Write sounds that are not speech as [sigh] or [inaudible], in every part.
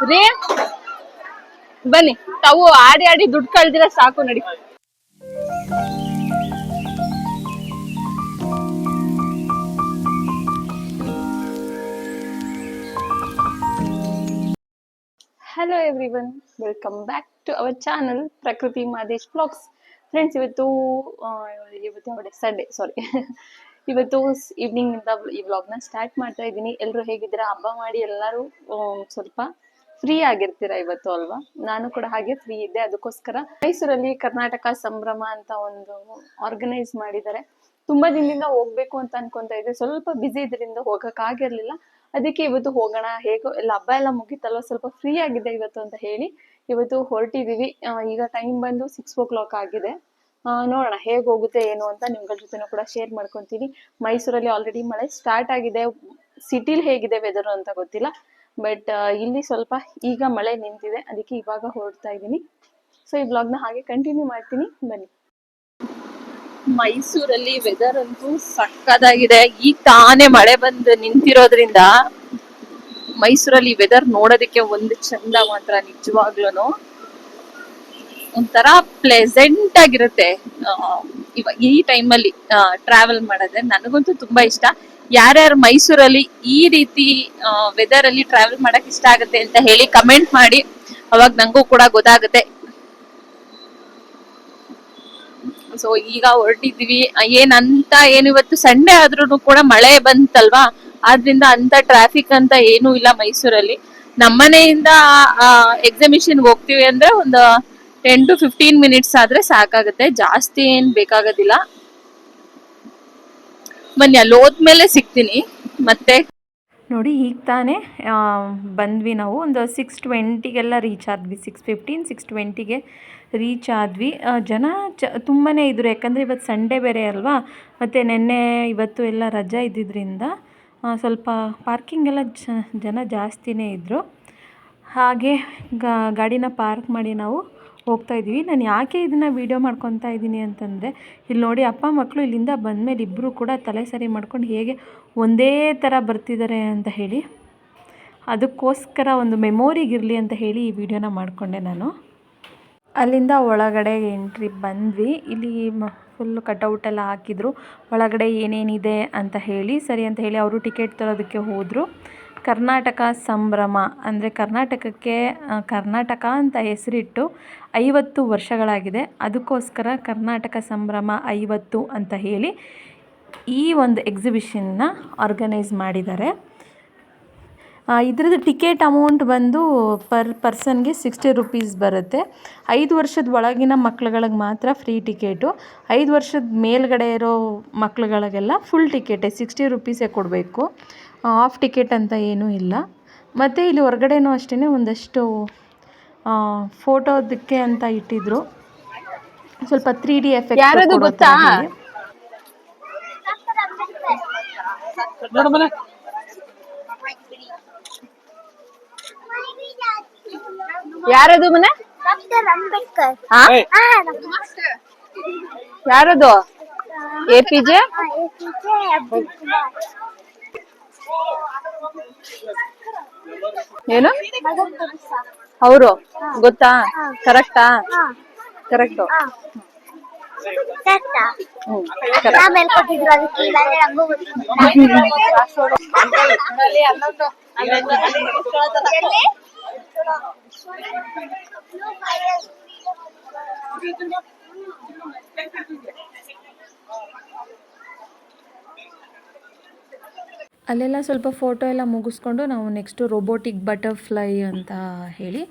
ರೀ? ಬನ್ನಿ, ತಾವು ಆಡಿ ಆಡಿ ದುಡ್ಡು ಕಳ್ದಿರ ಸಾಕು ನಡಿ. Hello everyone welcome back to our channel Prakruthi Madesh blogs friends ಇವತ್ತು [laughs] ಇವತ್ತು ಯಾವ ಸಂಡೇ ಸಾರಿ ಇವತ್ತು ಈವ್ನಿಂಗ್ ಇಂದ ಈ ವ್ಲಾಗ್ನ ಸ್ಟಾರ್ಟ್ ಮಾಡ್ತಾ ಇದ್ದೀನಿ. ಎಲ್ಲರೂ ಹೇಗಿದ್ದೀರಾ? ಹಬ್ಬ ಮಾಡಿ ಎಲ್ಲರೂ ಸ್ವಲ್ಪ ಫ್ರೀ ಆಗಿರ್ತೀರಾ ಇವತ್ತು ಅಲ್ವಾ? ನಾನು ಕೂಡ ಹಾಗೆ ಫ್ರೀ ಇದ್ದೆ. ಅದಕ್ಕೋಸ್ಕರ ಮೈಸೂರಲ್ಲಿ ಕರ್ನಾಟಕ ಸಂಭ್ರಮ ಅಂತ ಒಂದು ಆರ್ಗನೈಸ್ ಮಾಡಿದ್ದಾರೆ. ತುಂಬಾ ದಿನದಿಂದ ಹೋಗ್ಬೇಕು ಅಂತ ಅನ್ಕೊಂತ ಇದ್ದೆ. ಸ್ವಲ್ಪ ಬಿಸಿ ಇದರಿಂದ ಹೋಗಕ್ ಆಗಿರ್ಲಿಲ್ಲ. ಅದಕ್ಕೆ ಇವತ್ತು ಹೋಗೋಣ, ಹೇಗೋ, ಎಲ್ಲ ಹಬ್ಬ ಎಲ್ಲ ಮುಗಿತಲ್ವ? ಸ್ವಲ್ಪ ಫ್ರೀ ಆಗಿದೆ ಇವತ್ತು ಅಂತ ಹೇಳಿ ಇವತ್ತು ಹೊರಟಿದೀವಿ. ಈಗ ಟೈಮ್ ಬಂದು ಸಿಕ್ಸ್ ಓ ಕ್ಲಾಕ್ ಆಗಿದೆ ನೋಡೋಣ ಹೇಗೆ ಹೋಗುತ್ತೆ, ಏನು ಅಂತ ನಿಮ್ಗಳ ಜೊತೆನೂ ಕೂಡ ಶೇರ್ ಮಾಡ್ಕೊಂತೀನಿ. ಮೈಸೂರಲ್ಲಿ ಆಲ್ರೆಡಿ ಮಳೆ ಸ್ಟಾರ್ಟ್ ಆಗಿದೆ. ಸಿಟಿಲಿ ಹೇಗಿದೆ ವೆದರ್ ಅಂತ ಗೊತ್ತಿಲ್ಲ. ಬಟ್ ಇಲ್ಲಿ ಸ್ವಲ್ಪ ಈಗ ಮಳೆ ನಿಂತಿದೆ. ಅದಕ್ಕೆ ಇವಾಗ ಹೊರಡ್ತಾ ಇದ್ದೀನಿ. ಸೊ ಈ ಬ್ಲಾಗ್ನ ಹಾಗೆ ಕಂಟಿನ್ಯೂ ಮಾಡ್ತೀನಿ. ಬನ್ನಿ. ಮೈಸೂರಲ್ಲಿ ವೆದರ್ ಅಂತೂ ಸಕ್ಕದಾಗಿದೆ ಈಗ ತಾನೇ ಮಳೆ ಬಂದು ನಿಂತಿರೋದ್ರಿಂದ ಮೈಸೂರಲ್ಲಿ ವೆದರ್ ನೋಡೋದಕ್ಕೆ ಒಂದು ಚಂದ ಮಾತ್ರ ನಿಜವಾಗ್ಲೂ ಒಂಥರ ಪ್ಲೆಸೆಂಟ್ ಆಗಿರುತ್ತೆ. ಇವಾಗ ಇವ ಈ ಟೈಮಲ್ಲಿ ಟ್ರಾವೆಲ್ ಮಾಡೋದ್ರೆ ನನಗಂತೂ ತುಂಬಾ ಇಷ್ಟ. ಯಾರ್ಯಾರು ಮೈಸೂರಲ್ಲಿ ಈ ರೀತಿ ವೆದರ್ ಅಲ್ಲಿ ಟ್ರಾವೆಲ್ ಮಾಡಕ್ ಇಷ್ಟ ಆಗುತ್ತೆ ಅಂತ ಹೇಳಿ ಕಮೆಂಟ್ ಮಾಡಿ. ಅವಾಗ ನಂಗೂ ಕೂಡ ಗೊತ್ತಾಗುತ್ತೆ. ಸೊ ಈಗ ಹೊರಟಿದ್ವಿ ಏನಂತ ಏನು ಇವತ್ತು ಸಂಡೇ ಆದ್ರೂ ಕೂಡ ಮಳೆ ಬಂತಲ್ವಾ? ಆದ್ರಿಂದ ಅಂತ ಟ್ರಾಫಿಕ್ ಅಂತ ಏನೂ ಇಲ್ಲ ಮೈಸೂರಲ್ಲಿ. ನಮ್ಮನೆಯಿಂದ ಎಕ್ಸಿಬಿಷನ್ ಹೋಗ್ತೀವಿ ಅಂದ್ರೆ ಒಂದು ಟೆನ್ ಟು ಫಿಫ್ಟೀನ್ ಮಿನಿಟ್ಸ್ ಆದ್ರೆ ಸಾಕಾಗುತ್ತೆ. ಜಾಸ್ತಿ ಏನ್ ಬೇಕಾಗೋದಿಲ್ಲ. ಬನ್ನಿ ಅಲ್ಲಿ ಹೋದ್ಮೇಲೆ ಸಿಗ್ತೀನಿ ಮತ್ತೆ? ನೋಡಿ, ಈಗ ತಾನೇ ಬಂದ್ವಿ ನಾವು. ಒಂದು ಸಿಕ್ಸ್ ಟ್ವೆಂಟಿಗೆಲ್ಲ ರೀಚ್ ಆದ್ವಿ. ಸಿಕ್ಸ್ ಫಿಫ್ಟೀನ್ ಸಿಕ್ಸ್ ಟ್ವೆಂಟಿಗೆ ರೀಚ್ ಆದ್ವಿ. ಜನ ಚ ತುಂಬಾ ಇದ್ರು. ಯಾಕಂದರೆ ಇವತ್ತು ಸಂಡೇ ಬೇರೆ ಅಲ್ವಾ? ಮತ್ತು ನಿನ್ನೆ ಇವತ್ತು ಎಲ್ಲ ರಜಾ ಇದ್ದಿದ್ದರಿಂದ ಸ್ವಲ್ಪ ಪಾರ್ಕಿಂಗ್ ಎಲ್ಲ ಜ, ಜನ ಜಾಸ್ತಿನೇ ಇದ್ದರು ಹಾಗೆ ಗಾಡಿನ ಪಾರ್ಕ್ ಮಾಡಿ ನಾವು ಹೋಗ್ತಾ ಇದ್ದೀವಿ. ನಾನು ಯಾಕೆ ಇದನ್ನು ವೀಡಿಯೋ ಮಾಡ್ಕೊತಾ ಇದ್ದೀನಿ ಅಂತಂದರೆ, ಇಲ್ಲಿ ನೋಡಿ ಅಪ್ಪ ಮಕ್ಕಳು ಇಲ್ಲಿಂದ ಬಂದಮೇಲೆ ಇಬ್ಬರು ಕೂಡ ತಲೆ ಸರಿ ಮಾಡ್ಕೊಂಡು ಹೇಗೆ ಒಂದೇ ಥರ ಬರ್ತಿದ್ದಾರೆ ಅಂತ ಹೇಳಿ, ಅದಕ್ಕೋಸ್ಕರ ಒಂದು ಮೆಮೊರಿಗಿರಲಿ ಅಂತ ಹೇಳಿ ಈ ವಿಡಿಯೋನ ಮಾಡಿಕೊಂಡೆ ನಾನು. ಅಲ್ಲಿಂದ ಒಳಗಡೆ ಎಂಟ್ರಿ ಬಂದ್ವಿ. ಇಲ್ಲಿ ಫುಲ್ ಕಟೌಟ್ ಎಲ್ಲ ಹಾಕಿದ್ರು. ಒಳಗಡೆ ಏನೇನಿದೆ ಅಂತ ಹೇಳಿ, ಸರಿ ಅಂತ ಹೇಳಿ ಅವರು ಟಿಕೆಟ್ ತರೋದಕ್ಕೆ ಹೋದರು. ಕರ್ನಾಟಕ ಸಂಭ್ರಮ, ಅಂದರೆ ಕರ್ನಾಟಕಕ್ಕೆ ಕರ್ನಾಟಕ ಅಂತ ಹೆಸರಿಟ್ಟು ಐವತ್ತು ವರ್ಷಗಳಾಗಿದೆ. ಅದಕ್ಕೋಸ್ಕರ ಕರ್ನಾಟಕ ಸಂಭ್ರಮ ಐವತ್ತು ಅಂತ ಹೇಳಿ ಈ ಒಂದು ಎಕ್ಸಿಬಿಷನ್ನ ಆರ್ಗನೈಸ್ ಮಾಡಿದ್ದಾರೆ. ಇದರದ್ದು ಟಿಕೆಟ್ ಅಮೌಂಟ್ ಬಂದು ಪರ್ ಪರ್ಸನ್ಗೆ ಸಿಕ್ಸ್ಟಿ ರುಪೀಸ್ ಬರುತ್ತೆ. ಐದು ವರ್ಷದ ಒಳಗಿನ ಮಕ್ಳುಗಳಿಗೆ ಮಾತ್ರ ಫ್ರೀ ಟಿಕೆಟು ಐದು ವರ್ಷದ ಮೇಲ್ಗಡೆ ಇರೋ ಮಕ್ಳುಗಳಿಗೆಲ್ಲ ಫುಲ್ ಟಿಕೆಟೇ ಸಿಕ್ಸ್ಟಿ ರುಪೀಸೇ ಕೊಡಬೇಕು. ಆಫ್ ಟಿಕೆಟ್ ಅಂತ ಏನೂ ಇಲ್ಲ. ಮತ್ತು ಇಲ್ಲಿ ಹೊರ್ಗಡೆನೂ ಅಷ್ಟೇ ಒಂದಷ್ಟು ಫೋಟೋದಕ್ಕೆ ಅಂತ ಇಟ್ಟಿದ್ರು. ಸ್ವಲ್ಪ ತ್ರೀ ಡಿ ಎಫೆಕ್ಟ್ ಯಾರದು ಗೊತ್ತಾ? ಯಾರದು ಮನೆ? ಅಂಬೇಡ್ಕರ್ ಯಾರದು? A P J? ಏನು? ಅವರು ಗೊತ್ತಾ? ಕರೆಕ್ಟಾ? ಕರೆಕ್ಟಾ. ಹ್ಮ್ [laughs] ಆಮೇಲೆ ಕೊಟ್ಟಿದ್ರು ಅದಕ್ಕೆ ಇಲ್ಲಾಂದ್ರೆ ನಂಗೂ ಎಲ್ಲಿ? ಅಲ್ಲೆಲ್ಲ ಸ್ವಲ್ಪ ಫೋಟೋ ಎಲ್ಲ ಮುಗಿಸ್ಕೊಂಡು ನಾವು ನೆಕ್ಸ್ಟು ರೋಬೋಟಿಕ್ ಬಟರ್ಫ್ಲೈ ಅಂತ ಹೇಳಿ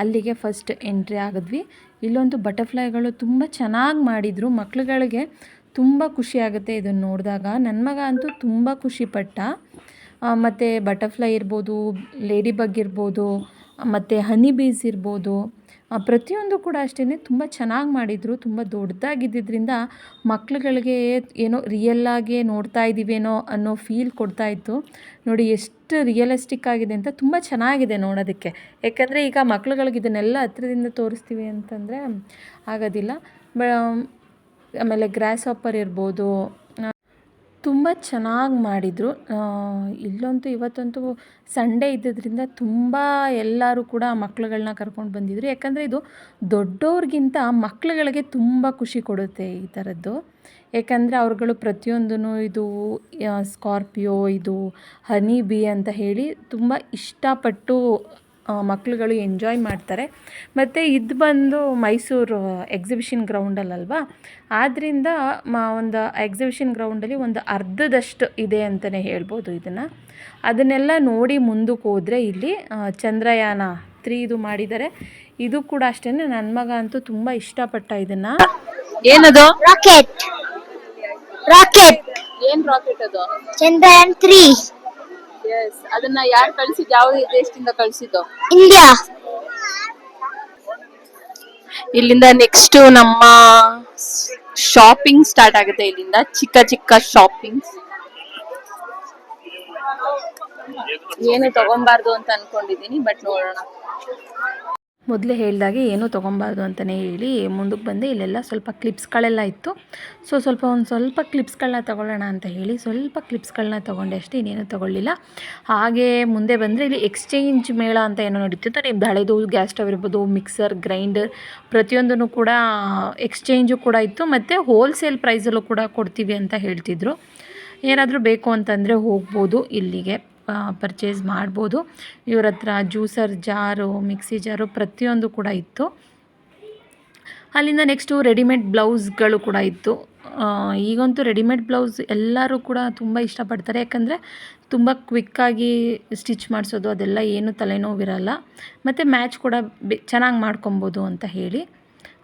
ಅಲ್ಲಿಗೆ ಫಸ್ಟ್ ಎಂಟ್ರಿ ಆಗಿದ್ವಿ. ಇಲ್ಲೊಂದು ಬಟರ್ಫ್ಲೈಗಳು ತುಂಬ ಚೆನ್ನಾಗಿ ಮಾಡಿದರು. ಮಕ್ಳುಗಳಿಗೆ ತುಂಬ ಖುಷಿ ಆಗುತ್ತೆ ಇದನ್ನು ನೋಡಿದಾಗ. ನನ್ನ ಮಗ ಅಂತೂ ತುಂಬ ಖುಷಿಪಟ್ಟ ಮತ್ತು ಬಟರ್ಫ್ಲೈ ಇರ್ಬೋದು ಲೇಡಿ ಬಗ್ ಇರ್ಬೋದು, ಮತ್ತು ಹನಿ ಬೀಸ್ ಇರ್ಬೋದು. ಪ್ರತಿಯೊಂದು ಕೂಡ ಅಷ್ಟೇ ತುಂಬ ಚೆನ್ನಾಗಿ ಮಾಡಿದರು, ತುಂಬ ದೊಡ್ಡದಾಗಿದ್ದರಿಂದ ಮಕ್ಳುಗಳಿಗೆ ಏನೋ ರಿಯಲ್ಲಾಗಿ ನೋಡ್ತಾ ಇದ್ದೀವೇನೋ ಅನ್ನೋ ಫೀಲ್ ಕೊಡ್ತಾ ಇತ್ತು. ನೋಡಿ ಎಷ್ಟು ರಿಯಲಿಸ್ಟಿಕ್ ಆಗಿದೆ ಅಂತ ತುಂಬ ಚೆನ್ನಾಗಿದೆ ನೋಡೋದಕ್ಕೆ. ಯಾಕಂದರೆ ಈಗ ಮಕ್ಳುಗಳಿಗೆ ಇದನ್ನೆಲ್ಲ ಹತ್ತಿರದಿಂದ ತೋರಿಸ್ತೀವಿ ಅಂತಂದರೆ ಆಗೋದಿಲ್ಲ. ಆಮೇಲೆ ಗ್ರಾಸ್ ಆಪರ್ ಇರ್ಬೋದು ತುಂಬ ಚೆನ್ನಾಗಿ ಮಾಡಿದರು. ಇಲ್ಲಂತೂ ಇವತ್ತಂತೂ ಸಂಡೇ ಇದ್ದಿದ್ದರಿಂದ ತುಂಬ ಎಲ್ಲರೂ ಕೂಡ ಮಕ್ಳುಗಳನ್ನ ಕರ್ಕೊಂಡು ಬಂದಿದ್ರು. ಯಾಕಂದರೆ ಇದು ದೊಡ್ಡವ್ರಿಗಿಂತ ಮಕ್ಳುಗಳಿಗೆ ತುಂಬ ಖುಷಿ ಕೊಡುತ್ತೆ ಈ ಥರದ್ದು. ಏಕೆಂದರೆ ಅವ್ರುಗಳು ಪ್ರತಿಯೊಂದೂ ಇದು ಸ್ಕಾರ್ಪಿಯೋ ಇದು ಹನಿ ಬಿ ಅಂತ ಹೇಳಿ ತುಂಬ ಇಷ್ಟಪಟ್ಟು ಆ, ಮಕ್ಳುಗಳು ಎಂಜಾಯ್ ಮಾಡ್ತಾರೆ. ಮತ್ತು ಇದು ಬಂದು ಮೈಸೂರು ಎಕ್ಸಿಬಿಷನ್ ಗ್ರೌಂಡಲ್ಲಲ್ವಾ ಆದ್ದರಿಂದ ಮ ಒಂದು ಎಕ್ಸಿಬಿಷನ್ ಗ್ರೌಂಡಲ್ಲಿ ಒಂದು ಅರ್ಧದಷ್ಟು ಇದೆ ಅಂತಲೇ ಹೇಳ್ಬೋದು ಇದನ್ನು. ಅದನ್ನೆಲ್ಲ ನೋಡಿ ಮುಂದಕ್ಕೆ ಹೋದರೆ ಇಲ್ಲಿ ಚಂದ್ರಯಾನ ತ್ರೀ ಇದು ಮಾಡಿದ್ದಾರೆ. ಇದು ಕೂಡ ಅಷ್ಟೇ ನನ್ನ ಮಗ ಅಂತೂ ತುಂಬ ಇಷ್ಟಪಟ್ಟ ಇದನ್ನು. ಏನದು? ರಾಕೆಟ್ ರಾಕೆಟ್ ಏನು ರಾಕೆಟ್ ಅದು? ಚಂದ್ರಯಾನ್ ತ್ರೀ ಎಸ್ ಅದನ್ನ ಯಾರು ಕಳ್ಸಿದ್ ಯಾವ ದೇಶದಿಂದ ಕಳ್ಸಿದ್ದು? ಇಂಡಿಯಾ ಇಲ್ಲಿಂದ ನೆಕ್ಸ್ಟ್ ನಮ್ಮ ಶಾಪಿಂಗ್ ಸ್ಟಾರ್ಟ್ ಆಗುತ್ತೆ. ಇಲ್ಲಿಂದ ಚಿಕ್ಕ ಚಿಕ್ಕ ಶಾಪಿಂಗ್ ಏನು ತಗೊಂಬಾರ್ದು ಅಂತ ಅನ್ಕೊಂಡಿದೀನಿ ಬಟ್ ನೋಡೋಣ. ಮೊದಲೇ ಹೇಳಿದಾಗೆ ಏನೂ ತೊಗೊಬಾರ್ದು ಅಂತಲೇ ಹೇಳಿ ಮುಂದಕ್ಕೆ ಬಂದೆ. ಇಲ್ಲೆಲ್ಲ ಸ್ವಲ್ಪ ಕ್ಲಿಪ್ಸ್ಗಳೆಲ್ಲ ಇತ್ತು. ಸೊ ಸ್ವಲ್ಪ ಒಂದು ಸ್ವಲ್ಪ ಕ್ಲಿಪ್ಸ್ಗಳನ್ನ ತೊಗೊಳ್ಳೋಣ ಅಂತ ಹೇಳಿ ಸ್ವಲ್ಪ ಕ್ಲಿಪ್ಸ್ಗಳನ್ನ ತೊಗೊಂಡೆ ಅಷ್ಟೇ, ಇನ್ನೇನು ತೊಗೊಳ್ಳಿಲ್ಲ. ಹಾಗೆ ಮುಂದೆ ಬಂದರೆ ಇಲ್ಲಿ ಎಕ್ಸ್ಚೇಂಜ್ ಮೇಳ ಅಂತ ಏನೋ ನಡೀತಿತ್ತು. ನಿಮ್ದು ಹಳೆದು ಗ್ಯಾಸ್ ಸ್ಟವ್ ಇರ್ಬೋದು, ಮಿಕ್ಸರ್, ಗ್ರೈಂಡರ್ ಪ್ರತಿಯೊಂದೂ ಕೂಡ ಎಕ್ಸ್ಚೇಂಜು ಕೂಡ ಇತ್ತು. ಮತ್ತು ಹೋಲ್ಸೇಲ್ ಪ್ರೈಸಲ್ಲೂ ಕೂಡ ಕೊಡ್ತೀವಿ ಅಂತ ಹೇಳ್ತಿದ್ರು. ಏನಾದರೂ ಬೇಕು ಅಂತಂದರೆ ಹೋಗ್ಬೋದು ಇಲ್ಲಿಗೆ. ಪರ್ಚೇಸ್ ಮಾಡ್ಬೋದು. ಇವ್ರ ಹತ್ರ ಜ್ಯೂಸರ್ ಜಾರು ಮಿಕ್ಸಿ ಜಾರು ಪ್ರತಿಯೊಂದು ಕೂಡ ಇತ್ತು. ಅಲ್ಲಿಂದ ನೆಕ್ಸ್ಟು ರೆಡಿಮೇಡ್ ಬ್ಲೌಸ್ಗಳು ಕೂಡ ಇತ್ತು. ಈಗಂತೂ ರೆಡಿಮೇಡ್ ಬ್ಲೌಸ್ ಎಲ್ಲರೂ ಕೂಡ ತುಂಬ ಇಷ್ಟಪಡ್ತಾರೆ. ಯಾಕಂದರೆ ತುಂಬ ಕ್ವಿಕ್ಕಾಗಿ ಸ್ಟಿಚ್ ಮಾಡಿಸೋದು ಅದೆಲ್ಲ ಏನು ತಲೆನೋವಿರಲ್ಲ. ಮತ್ತು ಮ್ಯಾಚ್ ಕೂಡ ಬೆ, ಚೆನ್ನಾಗಿ ಮಾಡ್ಕೊಬೋದು ಅಂತ ಹೇಳಿ.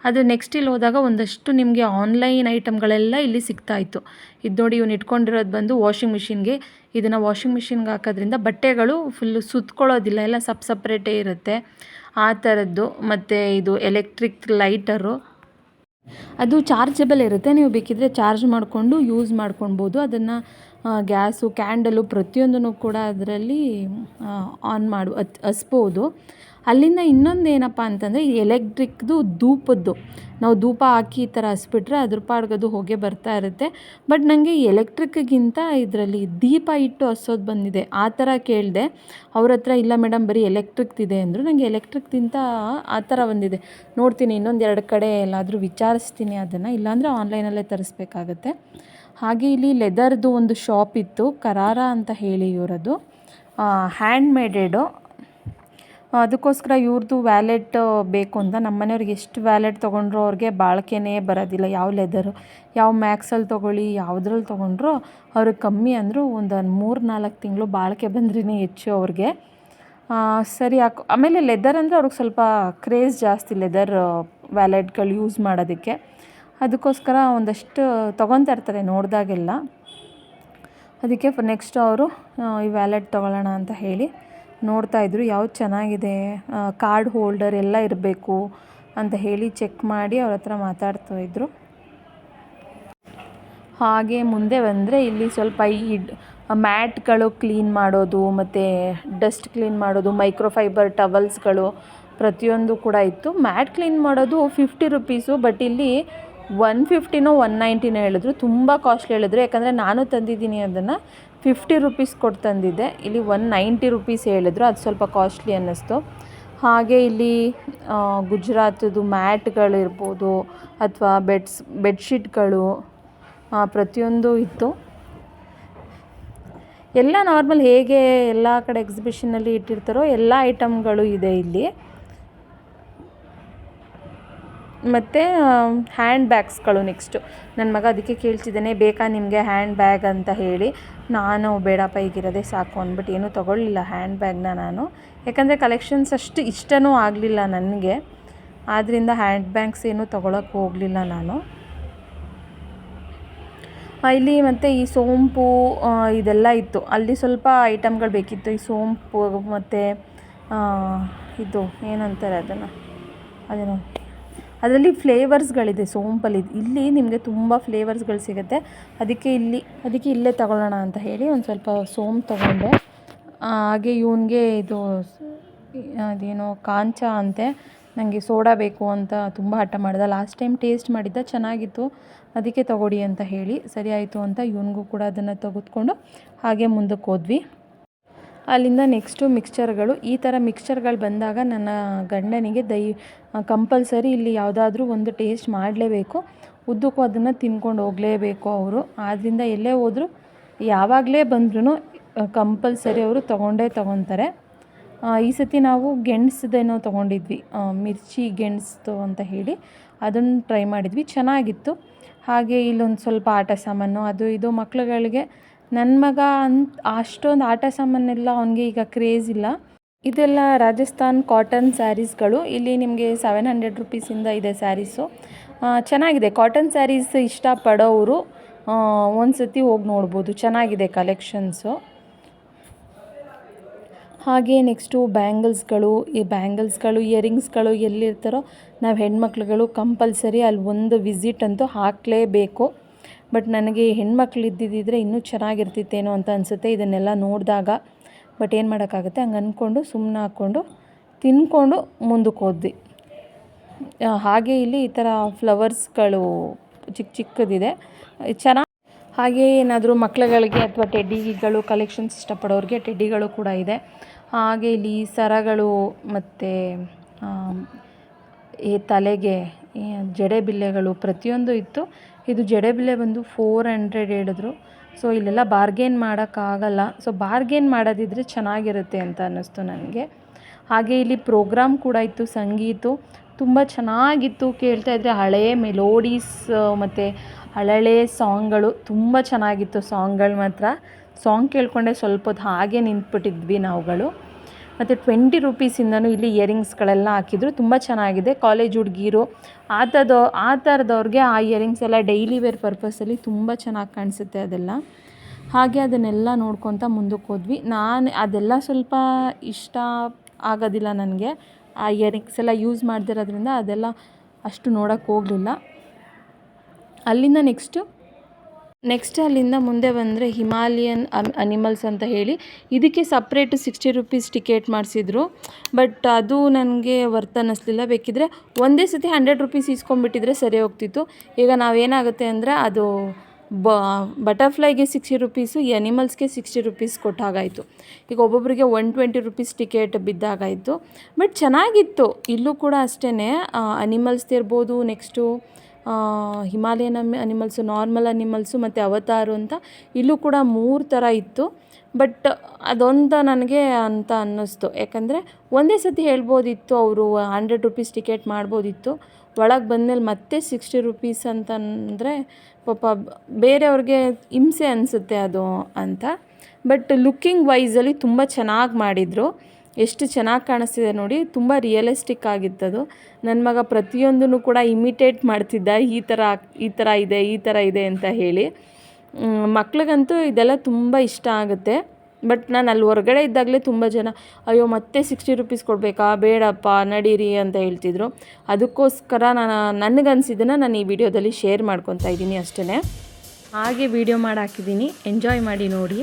ಅದು ನೆಕ್ಸ್ಟ್ ಇಲ್ಲಿ ಹೋದಾಗ ಒಂದಷ್ಟು ನಿಮಗೆ ಆನ್ಲೈನ್ ಐಟಮ್ಗಳೆಲ್ಲ ಇಲ್ಲಿ ಸಿಗ್ತಾ ಇತ್ತು ಇದು ನೋಡಿ ಇವ್ನು ಇಟ್ಕೊಂಡಿರೋದು ಬಂದು ವಾಷಿಂಗ್ ಮಿಷಿನ್ಗೆ ಇದನ್ನು ವಾಷಿಂಗ್ ಮಿಷಿನ್ಗೆ ಹಾಕೋದ್ರಿಂದ ಬಟ್ಟೆಗಳು ಫುಲ್ಲು ಸುತ್ಕೊಳ್ಳೋದಿಲ್ಲ, ಎಲ್ಲ ಸಪ್ ಸಪ್ರೇಟೇ ಇರುತ್ತೆ. ಆ ಥರದ್ದು ಮತ್ತು ಇದು ಎಲೆಕ್ಟ್ರಿಕ್ ಲೈಟರು ಅದು ಚಾರ್ಜಬಲ್ ಇರುತ್ತೆ. ನೀವು ಬೇಕಿದ್ದರೆ ಚಾರ್ಜ್ ಮಾಡಿಕೊಂಡು ಯೂಸ್ ಮಾಡ್ಕೊಳ್ಬೋದು. ಅದನ್ನು ಗ್ಯಾಸು ಕ್ಯಾಂಡಲು ಪ್ರತಿಯೊಂದನ್ನು ಕೂಡ ಅದರಲ್ಲಿ ಆನ್ ಮಾಡು ಹತ್ ಹಚ್ಬೋದು ಅಲ್ಲಿಂದ ಇನ್ನೊಂದು ಏನಪ್ಪ ಅಂತಂದರೆ ಈ ಎಲೆಕ್ಟ್ರಿಕ್ದು ಧೂಪದ್ದು. ನಾವು ಧೂಪ ಹಾಕಿ ಈ ಥರ ಹಸ್ಬಿಟ್ರೆ ಅದ್ರ ಪಾಡ್ಗದು ಹೊಗೆ ಬರ್ತಾ ಇರುತ್ತೆ. ಬಟ್ ನನಗೆ ಎಲೆಕ್ಟ್ರಿಕ್ಗಿಂತ ಇದರಲ್ಲಿ ದೀಪ ಇಟ್ಟು ಹಸೋದು ಬಂದಿದೆ. ಆ ಥರ ಕೇಳಿದೆ, ಅವ್ರ ಹತ್ರ, ಇಲ್ಲ ಮೇಡಮ್ ಬರೀ ಎಲೆಕ್ಟ್ರಿಕ್ದಿದೆ ಅಂದರು. ನನಗೆ ಎಲೆಕ್ಟ್ರಿಕ್ಗಿಂತ ಆ ಥರ ಬಂದಿದೆ. ನೋಡ್ತೀನಿ ಇನ್ನೊಂದು ಎರಡು ಕಡೆ ಎಲ್ಲಾದರೂ ವಿಚಾರಿಸ್ತೀನಿ ಅದನ್ನು. ಇಲ್ಲಾಂದರೆ ಆನ್ಲೈನಲ್ಲೇ ತರಿಸ್ಬೇಕಾಗತ್ತೆ. ಹಾಗೆ ಇಲ್ಲಿ ಲೆದರ್ದು ಒಂದು ಶಾಪ್ ಇತ್ತು, ಕರಾರ ಅಂತ ಹೇಳಿ ಇವರದು ಹ್ಯಾಂಡ್ ಮೇಡೆಡು ಅದಕ್ಕೋಸ್ಕರ ಇವ್ರದ್ದು ವ್ಯಾಲೆಟ್ ಬೇಕು ಅಂತ. ನಮ್ಮ ಮನೆಯವ್ರಿಗೆ ಎಷ್ಟು ವ್ಯಾಲೆಟ್ ತೊಗೊಂಡ್ರು ಅವ್ರಿಗೆ ಬಾಳಿಕೆನೇ ಬರೋದಿಲ್ಲ. ಯಾವ ಲೆದರು ಯಾವ ಮ್ಯಾಕ್ಸಲ್ಲಿ ತೊಗೊಳ್ಳಿ ಯಾವುದ್ರಲ್ಲಿ ತೊಗೊಂಡ್ರು ಅವ್ರಿಗೆ ಕಮ್ಮಿ ಅಂದರೂ ಒಂದು ಮೂರು ನಾಲ್ಕು ತಿಂಗಳು ಬಾಳಿಕೆ ಬಂದ್ರೇ ಹೆಚ್ಚು ಅವ್ರಿಗೆ. ಸರಿ ಆಮೇಲೆ ಲೆದರ್ ಅಂದರೆ ಅವ್ರಿಗೆ ಸ್ವಲ್ಪ ಕ್ರೇಜ್ ಜಾಸ್ತಿ ಲೆದರ್ ವ್ಯಾಲೆಟ್ಗಳು ಯೂಸ್ ಮಾಡೋದಕ್ಕೆ. ಅದಕ್ಕೋಸ್ಕರ ಒಂದಷ್ಟು ತೊಗೊತಾ ಇರ್ತಾರೆ, ನೋಡಿದಾಗೆಲ್ಲ. ಅದಕ್ಕೆ ನೆಕ್ಸ್ಟ್ ಅವರು ಈ ವ್ಯಾಲೆಟ್ ತೊಗೊಳ್ಳೋಣ ಅಂತ ಹೇಳಿ. ನೋಡ್ತಾಯಿದ್ರು ಯಾವ್ದು ಚೆನ್ನಾಗಿದೆ ಕಾರ್ಡ್ ಹೋಲ್ಡರ್ ಎಲ್ಲ ಇರಬೇಕು ಅಂತ ಹೇಳಿ ಚೆಕ್ ಮಾಡಿ ಅವ್ರ ಹತ್ರ ಮಾತಾಡ್ತಾ ಇದ್ರು. ಹಾಗೆ ಮುಂದೆ ಬಂದರೆ ಇಲ್ಲಿ ಸ್ವಲ್ಪ ಈ ಮ್ಯಾಟ್ಗಳು ಕ್ಲೀನ್ ಮಾಡೋದು, ಮತ್ತು ಡಸ್ಟ್ ಕ್ಲೀನ್ ಮಾಡೋದು ಮೈಕ್ರೋಫೈಬರ್ ಟವಲ್ಸ್ಗಳು ಪ್ರತಿಯೊಂದು ಕೂಡ ಇತ್ತು. ಮ್ಯಾಟ್ ಕ್ಲೀನ್ ಮಾಡೋದು ಫಿಫ್ಟಿ ರುಪೀಸು ಬಟ್ ಇಲ್ಲಿ ಒನ್ ಫಿಫ್ಟಿನೋ ಒನ್ ನೈಂಟಿನೋ ಹೇಳಿದ್ರು. ತುಂಬ ಕಾಸ್ಟ್ಲಿ ಹೇಳಿದ್ರು. ಯಾಕಂದರೆ ನಾನು ತಂದಿದ್ದೀನಿ ಅದನ್ನು ಫಿಫ್ಟಿ ರುಪೀಸ್ ಕೊಟ್ಟು ತಂದಿದ್ದೆ. ಇಲ್ಲಿ ಒನ್ ನೈಂಟಿ ರುಪೀಸ್ ಹೇಳಿದ್ರು. ಅದು ಸ್ವಲ್ಪ ಕಾಸ್ಟ್ಲಿ ಅನ್ನಿಸ್ತು. ಹಾಗೆ ಇಲ್ಲಿ ಗುಜರಾತದು ಗುಜರಾತದ್ದು ಮ್ಯಾಟ್ಗಳಿರ್ಬೋದು ಅಥವಾ ಬೆಡ್ಸ್, ಬೆಡ್ಶೀಟ್ಗಳು ಪ್ರತಿಯೊಂದು ಇತ್ತು. ಎಲ್ಲ ನಾರ್ಮಲ್ ಹೇಗೆ ಎಲ್ಲ ಕಡೆ ಎಕ್ಸಿಬಿಷನಲ್ಲಿ ಇಟ್ಟಿರ್ತಾರೋ ಎಲ್ಲ ಐಟಮ್ಗಳು ಇದೆ ಇಲ್ಲಿ. ಮತ್ತು ಹ್ಯಾಂಡ್ ಬ್ಯಾಗ್ಸ್ಗಳು ನೆಕ್ಸ್ಟು ನನ್ನ ಮಗ ಅದಕ್ಕೆ ಕೇಳ್ತಿದ್ದಾನೆ, ಬೇಕಾ ನಿಮಗೆ ಹ್ಯಾಂಡ್ ಬ್ಯಾಗ್ ಅಂತ ಹೇಳಿ. ನಾನು, ಬೇಡಪ್ಪ ಈಗಿರೋದೇ ಸಾಕು, ಅಂದ್ಬಿಟ್ಟು ಏನೂ ತೊಗೊಳ್ಳಿಲ್ಲ ಹ್ಯಾಂಡ್ ಬ್ಯಾಗ್ನ ನಾನು. ಯಾಕಂದರೆ ಕಲೆಕ್ಷನ್ಸ್ ಅಷ್ಟು ಇಷ್ಟನೂ ಆಗಲಿಲ್ಲ ನನಗೆ. ಆದ್ದರಿಂದ ಹ್ಯಾಂಡ್ ಬ್ಯಾಗ್ಸ್ ಏನೂ ತೊಗೊಳಕ್ಕೆ ಹೋಗಲಿಲ್ಲ ನಾನು. ಇಲ್ಲಿ ಮತ್ತು ಈ ಸೋಂಪು ಇದೆಲ್ಲ ಇತ್ತು. ಅಲ್ಲಿ ಸ್ವಲ್ಪ ಐಟಮ್ಗಳು ಬೇಕಿತ್ತು. ಈ ಸೋಂಪು, ಮತ್ತು ಇದು ಏನಂತಾರೆ ಅದನ್ನು? ಅದೇನೋ ಅದರಲ್ಲಿ ಫ್ಲೇವರ್ಸ್ಗಳಿದೆ ಸೋಂಪಲ್ಲಿ ಇಲ್ಲಿ ನಿಮಗೆ ತುಂಬ ಫ್ಲೇವರ್ಸ್ಗಳು ಸಿಗುತ್ತೆ. ಅದಕ್ಕೆ ಇಲ್ಲಿ, ಅದಕ್ಕೆ ಇಲ್ಲೇ ತಗೊಳ್ಳೋಣ ಅಂತ ಹೇಳಿ ಒಂದು ಸ್ವಲ್ಪ ಸೋಂಪು ತಗೊಂಡೆ. ಹಾಗೆ ಇವನಿಗೆ ಇದು ಅದೇನೋ ಕಾಂಚ ಅಂತೆ. ನನಗೆ ಸೋಡಾ ಬೇಕು ಅಂತ ತುಂಬ ಹಠ ಮಾಡಿದ. ಲಾಸ್ಟ್ ಟೈಮ್ ಟೇಸ್ಟ್ ಮಾಡಿದ್ದ, ಚೆನ್ನಾಗಿತ್ತು. ಅದಕ್ಕೆ ತಗೊಡಿ ಅಂತ ಹೇಳಿ. ಸರಿ ಆಯಿತು ಅಂತ ಇವನಿಗೂ ಕೂಡ ಅದನ್ನು ತೆಗೆದುಕೊಂಡು ಹಾಗೆ ಮುಂದಕ್ಕೆ ಹೋದ್ವಿ. ಅಲ್ಲಿಂದ ನೆಕ್ಸ್ಟು ಮಿಕ್ಸ್ಚರ್ಗಳು ಈ ಥರ ಮಿಕ್ಸ್ಚರ್ಗಳು ಬಂದಾಗ ನನ್ನ ಗಂಡನಿಗೆ ದೈ ಕಂಪಲ್ಸರಿ ಇಲ್ಲಿ ಯಾವುದಾದ್ರೂ ಒಂದು ಟೇಸ್ಟ್ ಮಾಡಲೇಬೇಕು. ಉದ್ದಕ್ಕೂ ಅದನ್ನು ತಿನ್ಕೊಂಡು ಹೋಗಲೇಬೇಕು ಅವರು. ಆದ್ದರಿಂದ ಎಲ್ಲೇ ಹೋದರೂ, ಯಾವಾಗಲೇ ಬಂದ್ರೂ ಕಂಪಲ್ಸರಿ ಅವರು ತೊಗೊಂಡೇ ತೊಗೊತಾರೆ. ಈ ಸತಿ ನಾವು ಗೆಣಸ್ದೇನೋ ತೊಗೊಂಡಿದ್ವಿ. ಮಿರ್ಚಿ ಗೆಣಸ್ದು ಅಂತ ಹೇಳಿ ಅದನ್ನು ಟ್ರೈ ಮಾಡಿದ್ವಿ. ಚೆನ್ನಾಗಿತ್ತು. ಹಾಗೆ ಇಲ್ಲೊಂದು ಸ್ವಲ್ಪ ಆಟ ಸಾಮಾನು, ಅದು ಇದು ಮಕ್ಳುಗಳಿಗೆ ನನ್ನ ಮಗ ಅಂತ ಅಷ್ಟೊಂದು ಆಟ ಸಾಮಾನೆಲ್ಲ ಅವನಿಗೆ ಈಗ ಕ್ರೇಜ್ ಇಲ್ಲ. ಇದೆಲ್ಲ ರಾಜಸ್ಥಾನ್ ಕಾಟನ್ ಸ್ಯಾರೀಸ್ಗಳು. ಇಲ್ಲಿ ನಿಮಗೆ ಸೆವೆನ್ ಹಂಡ್ರೆಡ್ ರುಪೀಸಿಂದ ಇದೆ ಸ್ಯಾರೀಸು. ಚೆನ್ನಾಗಿದೆ. ಕಾಟನ್ ಸ್ಯಾರೀಸ್ ಇಷ್ಟಪಡೋರು ಒಂದು ಸತಿ ಹೋಗಿ ನೋಡ್ಬೋದು. ಚೆನ್ನಾಗಿದೆ ಕಲೆಕ್ಷನ್ಸು. ಹಾಗೆ ನೆಕ್ಸ್ಟು ಬ್ಯಾಂಗಲ್ಸ್ಗಳು. ಈ ಬ್ಯಾಂಗಲ್ಸ್ಗಳು, ಇಯರಿಂಗ್ಸ್ಗಳು ಎಲ್ಲಿರ್ತಾರೋ, ನಾವು ಹೆಣ್ಮಕ್ಳುಗಳು ಕಂಪಲ್ಸರಿ ಅಲ್ಲಿ ಒಂದು ವಿಸಿಟ್ ಅಂತೂ ಹಾಕಲೇಬೇಕು. ಬಟ್ ನನಗೆ ಹೆಣ್ಮಕ್ಳು ಇದ್ದಿದ್ದಿದ್ರೆ ಇನ್ನೂ ಚೆನ್ನಾಗಿರ್ತಿತ್ತೇನೋ ಅಂತ ಅನಿಸುತ್ತೆ. ಇದನ್ನೆಲ್ಲ ನೋಡಿದಾಗ ಬಟ್ ಏನು ಮಾಡೋಕ್ಕಾಗುತ್ತೆ? ಹಂಗೆ ಅಂದ್ಕೊಂಡು ಸುಮ್ಮನೆ ಹಾಕ್ಕೊಂಡು ತಿಂದ್ಕೊಂಡು ಮುಂದಕ್ಕೆ ಹೋದ್ವಿ. ಹಾಗೆ ಇಲ್ಲಿ ಈ ಥರ ಫ್ಲವರ್ಸ್ಗಳು ಚಿಕ್ಕ ಚಿಕ್ಕದಿದೆ. ಚೆನ್ನಾಗಿ ಹಾಗೆ ಏನಾದರೂ ಮಕ್ಕಳುಗಳಿಗೆ ಅಥವಾ ಟೆಡ್ಡಿಗಳು ಕಲೆಕ್ಷನ್ಸ್ ಇಷ್ಟಪಡೋರಿಗೆ ಟೆಡ್ಡಿಗಳು ಕೂಡ ಇದೆ. ಹಾಗೆ ಇಲ್ಲಿ ಸರಗಳು ಮತ್ತು ಈ ತಲೆಗೆ ಜಡೆಬಿಲ್ಲೆಗಳು ಪ್ರತಿಯೊಂದು ಇತ್ತು. ಇದು ಜಡೆಬಿಲ್ಲೆ ಬಂದು ಫೋರ್ ಹಂಡ್ರೆಡ್ ಹೇಳಿದ್ರು. ಸೊ ಇಲ್ಲೆಲ್ಲ ಬಾರ್ಗೇನ್ ಮಾಡೋಕ್ಕಾಗಲ್ಲ. ಸೊ ಬಾರ್ಗೇನ್ ಮಾಡೋದಿದ್ರೆ ಚೆನ್ನಾಗಿರುತ್ತೆ ಅಂತ ಅನ್ನಿಸ್ತು ನನಗೆ. ಹಾಗೆ ಇಲ್ಲಿ ಪ್ರೋಗ್ರಾಮ್ ಕೂಡ ಇತ್ತು, ಸಂಗೀತ. ತುಂಬ ಚೆನ್ನಾಗಿತ್ತು ಕೇಳ್ತಾ ಇದ್ದರೆ ಹಳೆಯ ಮೆಲೋಡೀಸ್ ಮತ್ತು ಹಳಳೆ ಸಾಂಗ್ಗಳು ತುಂಬ ಚೆನ್ನಾಗಿತ್ತು ಸಾಂಗ್ಗಳು ಮಾತ್ರ. ಸಾಂಗ್ ಕೇಳಿಕೊಂಡೆ ಸ್ವಲ್ಪ ಹಾಗೆ ನಿಂತ್ಬಿಟ್ಟಿದ್ವಿ ನಾವುಗಳು. ಮತ್ತು ಟ್ವೆಂಟಿ ರುಪೀಸಿಂದನೂ ಇಲ್ಲಿ ಇಯರಿಂಗ್ಸ್ಗಳೆಲ್ಲ ಹಾಕಿದ್ರು. ತುಂಬ ಚೆನ್ನಾಗಿದೆ. ಕಾಲೇಜ್ ಹುಡುಗಿರು ಆ ಥರದೋ ಆ ಥರದವ್ರಿಗೆ ಆ ಇಯರಿಂಗ್ಸ್ ಎಲ್ಲ ಡೈಲಿ ವೇರ್ ಪರ್ಪಸಲ್ಲಿ ತುಂಬ ಚೆನ್ನಾಗಿ ಕಾಣಿಸುತ್ತೆ ಅದೆಲ್ಲ. ಹಾಗೆ ಅದನ್ನೆಲ್ಲ ನೋಡ್ಕೊತ ಮುಂದಕ್ಕೆ ಹೋದ್ವಿ. ನಾನು, ಅದೆಲ್ಲ ಸ್ವಲ್ಪ ಇಷ್ಟ ಆಗೋದಿಲ್ಲ ನನಗೆ. ಆ ಇಯರಿಂಗ್ಸ್ ಎಲ್ಲ ಯೂಸ್ ಮಾಡ್ದಿರೋದ್ರಿಂದ ಅದೆಲ್ಲ ಅಷ್ಟು ನೋಡೋಕ್ಕೆ ಹೋಗಲಿಲ್ಲ. ಅಲ್ಲಿಂದ ನೆಕ್ಸ್ಟು ನೆಕ್ಸ್ಟ್ ಅಲ್ಲಿಂದ ಮುಂದೆ ಬಂದರೆ ಹಿಮಾಲಯನ್ ಅನ್ ಅನಿಮಲ್ಸ್ ಅಂತ ಹೇಳಿ. ಇದಕ್ಕೆ ಸಪ್ರೇಟ್ ಸಿಕ್ಸ್ಟಿ ರುಪೀಸ್ ಟಿಕೆಟ್ ಮಾಡಿಸಿದ್ರು. ಬಟ್ ಅದು ನನಗೆ ವರ್ತ್ ಅನ್ನಿಸ್ಲಿಲ್ಲ. ಬೇಕಿದ್ರೆ ಒಂದೇ ಸತಿ ಹಂಡ್ರೆಡ್ ರುಪೀಸ್ ಇಸ್ಕೊಂಡ್ಬಿಟ್ಟಿದ್ರೆ ಸರಿ ಹೋಗ್ತಿತ್ತು. ಈಗ ನಾವೇನಾಗುತ್ತೆ ಅಂದರೆ ಅದು ಬ ಬಟರ್ಫ್ಲೈಗೆ ಸಿಕ್ಸ್ಟಿ ರುಪೀಸು ಈ ಅನಿಮಲ್ಸ್ಗೆ ಸಿಕ್ಸ್ಟಿ ರುಪೀಸ್ ಕೊಟ್ಟಾಗಾಯಿತು. ಈಗ ಒಬ್ಬೊಬ್ಬರಿಗೆ ಒನ್ ಟ್ವೆಂಟಿ ರುಪೀಸ್ ಟಿಕೆಟ್ ಬಿದ್ದಾಗಾಯಿತು. ಬಟ್ ಚೆನ್ನಾಗಿತ್ತು. ಇಲ್ಲೂ ಕೂಡ ಅಷ್ಟೇ ಅನಿಮಲ್ಸ್ ಇರ್ಬೋದು next Himalayan animals normal animals ಮತ್ತು ಅವತಾರು ಅಂತ ಇಲ್ಲೂ ಕೂಡ ಮೂರು ಥರ ಇತ್ತು. ಬಟ್ ಅದೊಂದು ನನಗೆ ಅಂತ ಅನ್ನಿಸ್ತು. ಯಾಕಂದರೆ ಒಂದೇ ಸತಿ ಹೇಳ್ಬೋದಿತ್ತು ಅವರು ಹಂಡ್ರೆಡ್ ರುಪೀಸ್ ಟಿಕೆಟ್ ಮಾಡ್ಬೋದಿತ್ತು. ಒಳಗೆ ಬಂದಮೇಲೆ ಮತ್ತೆ ಸಿಕ್ಸ್ಟಿ ರುಪೀಸ್ ಅಂತಂದರೆ ಪಾಪ ಬೇರೆಯವ್ರಿಗೆ ಹಿಂಸೆ ಅನಿಸುತ್ತೆ ಅದು ಅಂತ. ಬಟ್ ಲುಕ್ಕಿಂಗ್ ವೈಸಲ್ಲಿ ತುಂಬ ಚೆನ್ನಾಗಿ ಮಾಡಿದರು. ಎಷ್ಟು ಚೆನ್ನಾಗಿ ಕಾಣಿಸ್ತಿದೆ ನೋಡಿ, ತುಂಬ ರಿಯಲಿಸ್ಟಿಕ್ ಆಗಿತ್ತದು. ನನ್ನ ಮಗ ಪ್ರತಿಯೊಂದನ್ನು ಕೂಡ ಇಮಿಟೇಟ್ ಮಾಡ್ತಿದ್ದ, ಈ ಥರ ಈ ಥರ ಇದೆ, ಈ ಥರ ಇದೆ ಅಂತ ಹೇಳಿ. ಮಕ್ಳಿಗಂತೂ ಇದೆಲ್ಲ ತುಂಬ ಇಷ್ಟ ಆಗುತ್ತೆ. ಬಟ್ ನಾನು ಅಲ್ಲಿ ಹೊರಗಡೆ ಇದ್ದಾಗಲೇ ತುಂಬ ಜನ, ಅಯ್ಯೋ, ಮತ್ತೆ ಸಿಕ್ಸ್ಟಿ ರುಪೀಸ್ ಕೊಡಬೇಕಾ? ಬೇಡಪ್ಪ, ನಡೀರಿ ಅಂತ ಹೇಳ್ತಿದ್ರು. ಅದಕ್ಕೋಸ್ಕರ ನಾನು ನನಗನ್ಸಿದ್ದನ್ನು ನಾನು ಈ ವಿಡಿಯೋದಲ್ಲಿ ಶೇರ್ ಮಾಡ್ಕೊತಾ ಇದ್ದೀನಿ ಅಷ್ಟೇ ಹಾಗೆ ವಿಡಿಯೋ ಮಾಡಿ ಹಾಕಿದ್ದೀನಿ ಎಂಜಾಯ್ ಮಾಡಿ ನೋಡಿ.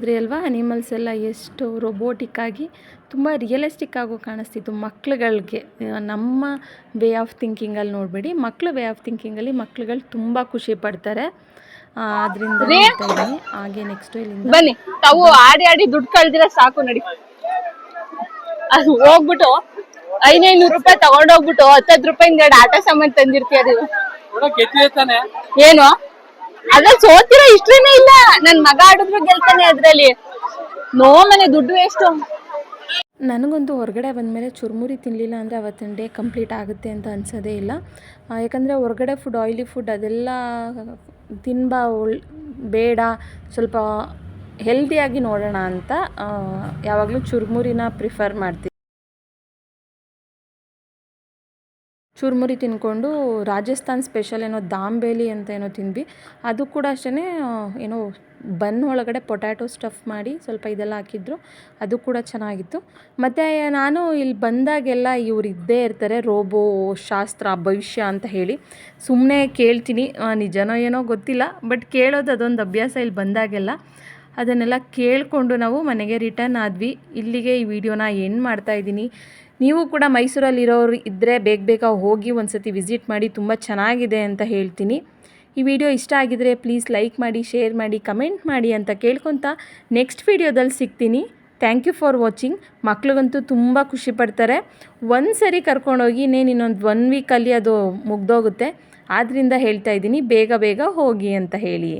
ನೋಡಿದ್ರಿ ಅಲ್ವಾ? ಅನಿಮಲ್ಸ್ ಎಲ್ಲ ಎಷ್ಟು ರೊಬೋಟಿಕ್ ಆಗಿ ತುಂಬ ರಿಯಲಿಸ್ಟಿಕ್ ಆಗೋ ಕಾಣಿಸ್ತಿತ್ತು ಮಕ್ಳುಗಳಿಗೆ. ನಮ್ಮ ವೇ ಆಫ್ ಥಿಂಕಿಂಗಲ್ಲಿ ನೋಡಬೇಡಿ. ಮಕ್ಳು ವೇ ಆಫ್ ಥಿಂಕಿಂಗಲ್ಲಿ ಮಕ್ಳುಗಳು ತುಂಬ ಖುಷಿ ಪಡ್ತಾರೆ. ಅದರಿಂದ ಹಾಗೆ ನೆಕ್ಸ್ಟ್ ಇಲ್ಲಿಂದ ಬನ್ನಿ ತಾವು ಆಡಿ ಆಡಿ ದುಡ್ಡು ಕಳ್ದಿರ ಸಾಕು ನಡಿ. ಅದು ಹೋಗ್ಬಿಟ್ಟು ಐನೈನೂರು ರೂಪಾಯಿ ತಗೊಂಡೋಗ್ಬಿಟ್ಟು ಹತ್ತತ್ತು ರೂಪಾಯಿಂದ ಎರಡು ಆಟ ಸಾಮಾನು ತಂದಿರ್ತೀಯ ಅದು ಏನು? ಅದ್ರಲ್ಲಿ ಸೋತಿರೋ ಹಿಸ್ಟ್ರಿನೇ ಇಲ್ಲ. ನನ್ ಮಗ ಆಡಿದ್ರು ಗೆಲ್ತಾನೆ ಅದ್ರಲ್ಲಿ. ನೋ ಮನೆ ದುಡ್ಡು ಎಷ್ಟು ನನಗಂತೂ ಹೊರಗಡೆ ಬಂದಮೇಲೆ ಚುರುಮುರಿ ತಿನ್ನಲಿಲ್ಲ ಅಂದರೆ ಅವತ್ತಿನ ಡೇ ಕಂಪ್ಲೀಟ್ ಆಗುತ್ತೆ ಅಂತ ಅನ್ಸೋದೇ ಇಲ್ಲ. ಯಾಕಂದರೆ ಹೊರಗಡೆ ಫುಡ್ ಆಯ್ಲಿ ಫುಡ್ ಅದೆಲ್ಲ ತಿನ್ಬಾ ಬೇಡ. ಸ್ವಲ್ಪ ಹೆಲ್ದಿಯಾಗಿ ನೋಡೋಣ ಅಂತ ಯಾವಾಗಲೂ ಚುರುಮುರಿನ ಪ್ರಿಫರ್ ಮಾಡ್ತೀನಿ. ಚುರುಮುರಿ ತಿನ್ಕೊಂಡು ರಾಜಸ್ಥಾನ್ ಸ್ಪೆಷಲ್ ಏನೋ ದಾಂಬೇಲಿ ಅಂತ ಏನೋ ತಿಂದ್ವಿ. ಅದು ಕೂಡ ಅಷ್ಟೇ ಏನೋ ಬನ್ ಒಳಗಡೆ ಪೊಟ್ಯಾಟೊ ಸ್ಟಫ್ ಮಾಡಿ ಸ್ವಲ್ಪ ಇದೆಲ್ಲ ಹಾಕಿದ್ರು. ಅದು ಕೂಡ ಚೆನ್ನಾಗಿತ್ತು. ಮತ್ತು, ನಾನು ಇಲ್ಲಿ ಬಂದಾಗೆಲ್ಲ ಇವ್ರು ಇದ್ದೇ ಇರ್ತಾರೆ, ರೋಬೋ, ಶಾಸ್ತ್ರ, ಭವಿಷ್ಯ ಅಂತ ಹೇಳಿ. ಸುಮ್ಮನೆ ಕೇಳ್ತೀನಿ ನಿಜನೋ ಏನೋ ಗೊತ್ತಿಲ್ಲ, ಬಟ್ ಕೇಳೋದು ಅದೊಂದು ಅಭ್ಯಾಸ ಇಲ್ಲಿ ಬಂದಾಗೆಲ್ಲ. ಅದನ್ನೆಲ್ಲ ಕೇಳಿಕೊಂಡು ನಾವು ಮನೆಗೆ ರಿಟರ್ನ್ ಆದ್ವಿ. ಇಲ್ಲಿಗೆ ಈ ವಿಡಿಯೋನ ಏನು ಮಾಡ್ತಾ ಇದ್ದೀನಿ. ನೀವು ಕೂಡ ಮೈಸೂರಲ್ಲಿರೋರು ಇದ್ದರೆ ಬೇಗ ಬೇಗ ಹೋಗಿ ಒಂದು ಸತಿ ವಿಸಿಟ್ ಮಾಡಿ ತುಂಬ ಚೆನ್ನಾಗಿದೆ ಅಂತ ಹೇಳ್ತೀನಿ. ಈ ವಿಡಿಯೋ ಇಷ್ಟ ಆಗಿದರೆ ಪ್ಲೀಸ್ ಲೈಕ್ ಮಾಡಿ, ಶೇರ್ ಮಾಡಿ, ಕಮೆಂಟ್ ಮಾಡಿ ಅಂತ ಕೇಳ್ಕೊತ ನೆಕ್ಸ್ಟ್ ವಿಡಿಯೋದಲ್ಲಿ ಸಿಗ್ತೀನಿ. Thank you for watching. ಮಕ್ಳಿಗಂತೂ ತುಂಬ ಖುಷಿ ಪಡ್ತಾರೆ. ಒಂದು ಸರಿ ಕರ್ಕೊಂಡೋಗಿ ಇನ್ನೇನು ಇನ್ನೊಂದು ಒನ್ ವೀಕಲ್ಲಿ ಅದು ಮುಗ್ದೋಗುತ್ತೆ. ಆದ್ದರಿಂದ ಹೇಳ್ತಾ ಇದ್ದೀನಿ, ಬೇಗ ಬೇಗ ಹೋಗಿ ಅಂತ ಹೇಳಿ.